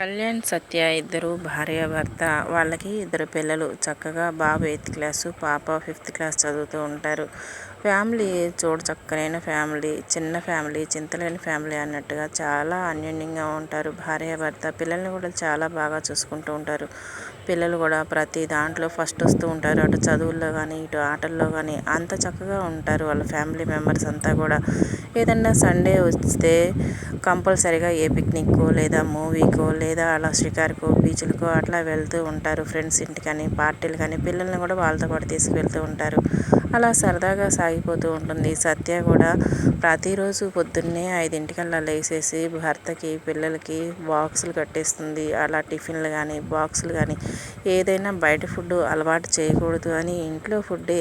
కళ్యాణ్ సత్య ఇద్దరు భార్యాభర్త వాళ్ళకి ఇద్దరు పిల్లలు. చక్కగా బాబు ఎయిత్ క్లాసు పాప ఫిఫ్త్ క్లాస్ చదువుతూ ఉంటారు. ఫ్యామిలీ చూడచక్కనైన ఫ్యామిలీ చిన్న ఫ్యామిలీ చింతలేని ఫ్యామిలీ అన్నట్టుగా చాలా అన్యోన్యంగా ఉంటారు. భార్యాభర్త పిల్లల్ని కూడా చాలా బాగా చూసుకుంటూ ఉంటారు. పిల్లలు కూడా ప్రతి దాంట్లో ఫస్ట్ వస్తూ ఉంటారు. అటు చదువుల్లో కానీ ఇటు ఆటల్లో కానీ అంత చక్కగా ఉంటారు వాళ్ళ ఫ్యామిలీ మెంబర్స్ అంతా కూడా. ఏదన్నా సండే వస్తే కంపల్సరీగా ఏ పిక్నిక్కో లేదా మూవీకో లేదా అలా షికార్కో బీచ్లకో అట్లా వెళ్తూ ఉంటారు. ఫ్రెండ్స్ ఇంటికని కానీ పార్టీలు కానీ పిల్లల్ని కూడా వాళ్ళతో పాటు తీసుకువెళ్తూ ఉంటారు. అలా సరదాగా సాగిపోతూ ఉంటుంది. సత్య కూడా ప్రతిరోజు పొద్దున్నే ఐదింటికల్లా లేచేసి భర్తకి పిల్లలకి బాక్సులు కట్టేస్తుంది. అలా టిఫిన్లు కానీ బాక్సులు కానీ ఏదైనా బయట ఫుడ్ అలవాటు చేయకూడదు అని ఇంట్లో ఫుడ్డే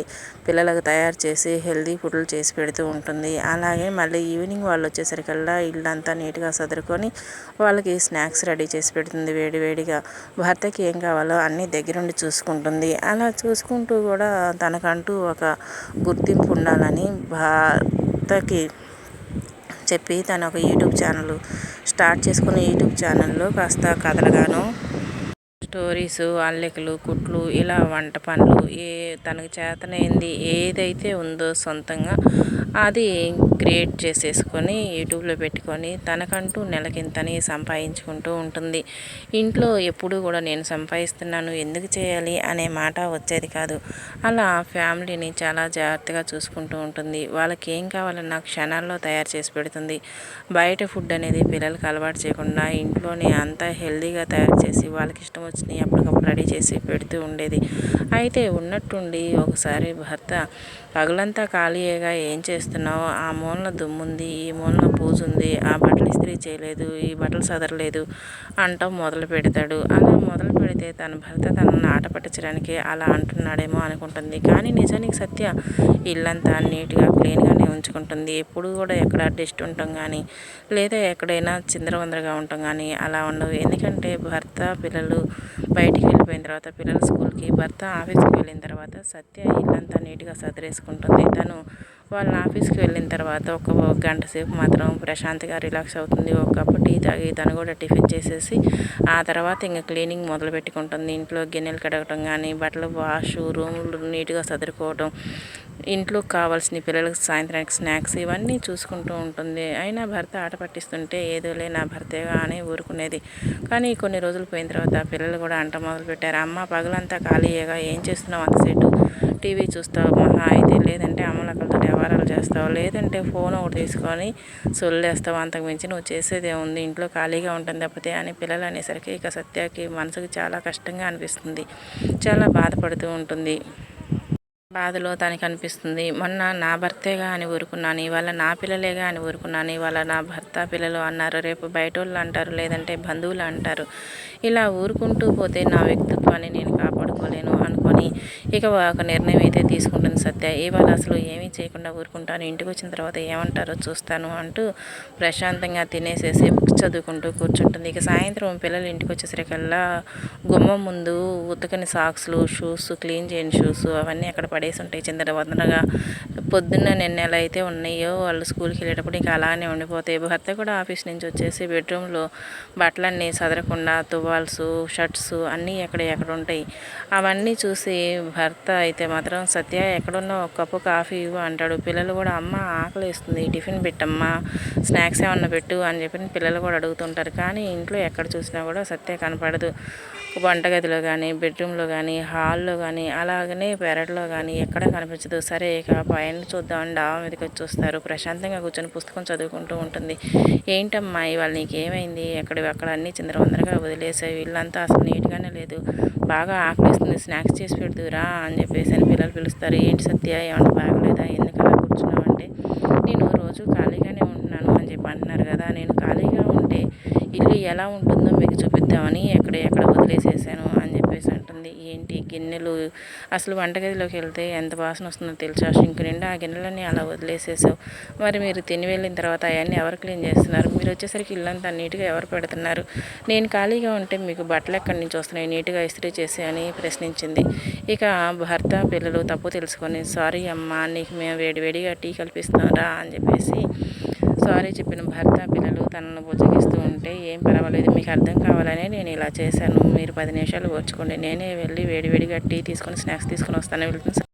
పిల్లలకు తయారు చేసి హెల్దీ ఫుడ్లు చేసి పెడుతూ ఉంటుంది. అలాగే మళ్ళీ ఈవినింగ్ వాళ్ళు వచ్చేసరికల్లా ఇల్లంతా నీట్గా సదురుకొని వాళ్ళకి స్నాక్స్ రెడీ చేసి పెడుతుంది వేడి వేడిగా. భర్తకి ఏం కావాలో అన్నీ దగ్గరుండి చూసుకుంటుంది. అలా చూసుకుంటూ కూడా తనకంటూ ఒక గుర్తింపు ఉండాలని భర్తకి చెప్పి తను ఒక యూట్యూబ్ ఛానల్ స్టార్ట్ చేసుకున్న యూట్యూబ్ ఛానల్లో కాస్త కథలుగాను స్టోరీస్ అల్లికలు కుట్లు ఇలా వంట పనులు ఏ తనకు చేతనైంది ఏదైతే ఉందో సొంతంగా అది క్రియేట్ చేసేసుకొని యూట్యూబ్లో పెట్టుకొని తనకంటూ నెలకింతని సంపాదించుకుంటూ ఉంటుంది. ఇంట్లో ఎప్పుడూ కూడా నేను సంపాదిస్తున్నాను ఎందుకు చేయాలి అనే మాట వచ్చేది కాదు. అలా ఫ్యామిలీని చాలా జాగ్రత్తగా చూసుకుంటూ ఉంటుంది. వాళ్ళకి ఏం కావాలన్నా క్షణాల్లో తయారు చేసి పెడుతుంది. బయట ఫుడ్ అనేది పిల్లలకి అలవాటు చేయకుండా ఇంట్లోనే అంతా హెల్దీగా తయారు చేసి వాళ్ళకి ఇష్టం వచ్చిన ని అప్పటికప్పుడు రెడీ చేసి పెడుతూ ఉండేది. అయితే ఉన్నట్టుండి ఒకసారి భర్త పగలంతా ఖాళీగా ఏం చేస్తున్నావు? ఆ మూలన దుమ్ముంది ఈ మూలన పూజ ఉంది ఆ బట్టలు ఇస్త్రీ చేయలేదు ఈ బట్టలు సదరలేదు అంటాం మొదలు పెడతాడు. అలా మొదలు పెడితే తన భర్త తనను ఆట పట్టించడానికి అలా అంటున్నాడేమో అనుకుంటుంది. కానీ నిజానికి సత్య ఇల్లంతా నీట్గా క్లీన్గానే ఉంచుకుంటుంది. ఎప్పుడు కూడా ఎక్కడ డస్ట్ ఉంటాం కానీ లేదా ఎక్కడైనా చిందరవందరగా ఉంటాం కానీ అలా ఉండవు. ఎందుకంటే భర్త పిల్లలు బయటికి వెళ్ళిపోయిన తర్వాత పిల్లల స్కూల్కి భర్త ఆఫీస్కి వెళ్ళిన తర్వాత సత్య ఇల్లంతా నీట్గా సదిరేసుకుంటుంది. తను వాళ్ళ ఆఫీస్కి వెళ్ళిన తర్వాత ఒక గంట సేపు మాత్రం ప్రశాంతిగా రిలాక్స్ అవుతుంది. ఒక కప్పు టీ తాగి తను కూడా టిఫిన్ చేసేసి ఆ తర్వాత ఇంకా క్లీనింగ్ మొదలు పెట్టుకుంటుంది. ఇంట్లో గిన్నెలు కడగటం కానీ బట్టలు వాష్ రూములు నీట్గా సదురుకోవటం ఇంట్లో కావాల్సిన పిల్లలకు సాయంత్రానికి స్నాక్స్ ఇవన్నీ చూసుకుంటూ ఉంటుంది. అయినా భర్త ఆట పట్టిస్తుంటే ఏదోలే నా భర్తేగా అని ఊరుకునేది. కానీ కొన్ని రోజులు పోయిన తర్వాత పిల్లలు కూడా అంట మొదలు పెట్టారు. అమ్మ పగలంతా ఖాళీగా ఏం చేస్తున్నావు అంతసేటు టీవీ చూస్తావు? మహా అయితే లేదంటే అమ్మలక్కలతో వ్యవహారాలు చేస్తావు? లేదంటే ఫోన్ ఒకటి తీసుకొని సొల్లేస్తావు? అంతకు మించి నువ్వు చేసేదే ఉంది. ఇంట్లో ఖాళీగా ఉంటుంది తప్పితే అని పిల్లలు అనేసరికి ఇక సత్యకి మనసుకు చాలా కష్టంగా అనిపిస్తుంది. చాలా బాధపడుతూ ఉంటుంది. బాధలో తనకి అనిపిస్తుంది మొన్న నా భర్తేగా అని ఊరుకున్నాను. ఇవాళ నా పిల్లలేగా అని ఊరుకున్నాను. ఇవాళ నా భర్త పిల్లలు అన్నారు. రేపు బయట వాళ్ళు అంటారు లేదంటే బంధువులు అంటారు. ఇలా ఊరుకుంటూ పోతే నా వ్యక్తిత్వాన్ని నేను కాపాడుకోలేను అనుకొని ఇక ఒక నిర్ణయం అయితే తీసుకుంటుంది సత్య. ఇవాళ అసలు ఏమీ చేయకుండా ఊరుకుంటాను. ఇంటికి వచ్చిన తర్వాత ఏమంటారో చూస్తాను అంటూ ప్రశాంతంగా తినేసేసి బుక్స్ చదువుకుంటూ కూర్చుంటుంది. ఇక సాయంత్రం పిల్లలు ఇంటికి వచ్చేసరికల్లా గుమ్మం ముందు ఉతకని సాక్స్లు షూస్ క్లీన్ చేయని షూస్ అవన్నీ అక్కడ పడేసి ఉంటాయి. చిందర వందరగా పొద్దున్న నిన్న ఎలా అయితే ఉన్నాయో వాళ్ళు స్కూల్కి వెళ్ళేటప్పుడు ఇంకా అలానే ఉండిపోతాయి. భర్త కూడా ఆఫీస్ నుంచి వచ్చేసి బెడ్రూమ్లో బట్టలన్నీ సదరకుండా తువాల్స్ షర్ట్స్ అన్నీ ఎక్కడ ఎక్కడ ఉంటాయి. అవన్నీ చూసి భర్త అయితే మాత్రం సత్య ఎక్కడున్నా ఒక కప్పు కాఫీ ఇవ్వు అంటాడు. పిల్లలు కూడా అమ్మ ఆకలి వేస్తుంది టిఫిన్ పెట్టమ్మా. స్నాక్స్ ఏమన్నా పెట్టు అని చెప్పి పిల్లలు కూడా అడుగుతుంటారు. కానీ ఇంట్లో ఎక్కడ చూసినా కూడా సత్య కనపడదు. వంటగదిలో కానీ బెడ్రూమ్లో కానీ హాల్లో కానీ అలాగనే పెరట్లో కానీ ఎక్కడ కనిపించదు. సరే ఇక పైన చూద్దామని డాబా మీదకి వచ్చి చూస్తారు ప్రశాంతంగా కూర్చొని పుస్తకం చదువుకుంటూ ఉంటుంది. ఏంటమ్మా ఇవాళ నీకు ఏమైంది ఎక్కడ అక్కడ అన్ని చిందరవందరగా వదిలేసాయి వీళ్ళంతా అసలు నీట్గానే లేదు. బాగా ఆకలిస్తుంది. స్నాక్స్ చేసి పెడుతురా? అని చెప్పేసి అని పిల్లలు పిలుస్తారు. ఏంటి సత్య? ఏమన్నా బాగలేదా? ఎందుకు అలా కూర్చున్నావు అంటే నేను రోజు ఖాళీగానే ఉంటున్నాను అని చెప్పి అంటున్నారు కదా. నేను ఖాళీగా ఉంటే ఇల్లు ఎలా ఉంటుందో మీకు చూపిద్దామని ఎక్కడ ఎక్కడ వదిలేసేసాను ఏంటి గిన్నెలు? అసలు వంటగదిలోకి వెళ్తే ఎంత వాసన వస్తుందో తెలుసా? షింక్ నిండా ఆ గిన్నెలన్నీ అలా వదిలేసేసావు. మరి మీరు తిని వెళ్ళిన తర్వాత అవన్నీ ఎవరు క్లీన్ చేస్తున్నారు? మీరు వచ్చేసరికి ఇల్లంతా నీట్గా ఎవరు పెడుతున్నారు? నేను ఖాళీగా ఉంటే మీకు బట్టలు ఎక్కడి నుంచి వస్తున్నాయి? నీట్గా ఇస్త్రీ చేసి అని ప్రశ్నించింది. ఇక భర్త పిల్లలు తప్పు తెలుసుకొని సారీ అమ్మ నీకు మేము వేడివేడిగా టీ కల్పిస్తారా అని చెప్పేసి సారీ చెప్పిన భర్త పిల్లలు తనను బుజ్జగిస్తూ ఉంటే ఏం పర్వాలేదు మీకు అర్థం కావాలనే నేను ఇలా చేశాను. మీరు పది నిమిషాలు ఓర్చుకోండి. నేనే వెళ్ళి వేడివేడిగా టీ తీసుకొని స్నాక్స్ తీసుకొని వస్తాను. వెళ్తుంది